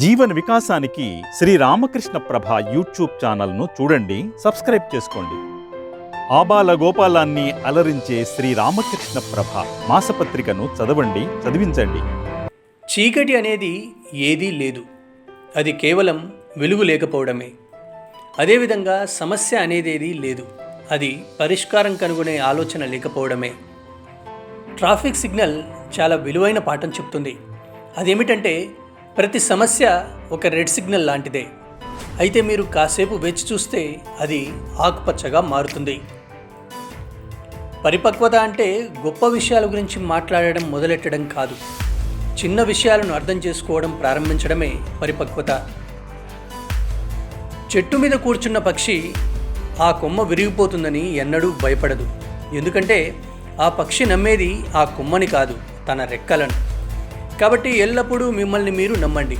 జీవన వికాసానికి శ్రీ రామకృష్ణ ప్రభ యూట్యూబ్ ఛానల్ను చూడండి సబ్స్క్రైబ్ చేసుకోండి. ఆబాల గోపాలాన్ని అలరించే శ్రీ రామకృష్ణ ప్రభ మాసపత్రికను చదవండి చదివించండి. చీకటి అనేది ఏదీ లేదు. అది కేవలం వెలుగు లేకపోవడమే. అదేవిధంగా సమస్య అనేదేది లేదు. అది పరిష్కారం కనుగొనే ఆలోచన లేకపోవడమే. ట్రాఫిక్ సిగ్నల్ చాలా విలువైన పాఠం చెప్తుంది. అదేమిటంటే ప్రతి సమస్య ఒక రెడ్ సిగ్నల్ లాంటిదే. అయితే మీరు కాసేపు వేచి చూస్తే అది ఆకుపచ్చగా మారుతుంది. పరిపక్వత అంటే గొప్ప విషయాల గురించి మాట్లాడడం మొదలెట్టడం కాదు. చిన్న విషయాలను అర్థం చేసుకోవడం ప్రారంభించడమే పరిపక్వత. చెట్టు మీద కూర్చున్న పక్షి ఆ కొమ్మ విరిగిపోతుందని ఎన్నడూ భయపడదు. ఎందుకంటే ఆ పక్షి నమ్మేది ఆ కొమ్మని కాదు తన రెక్కలను. కాబట్టి ఎల్లప్పుడూ మిమ్మల్ని మీరు నమ్మండి.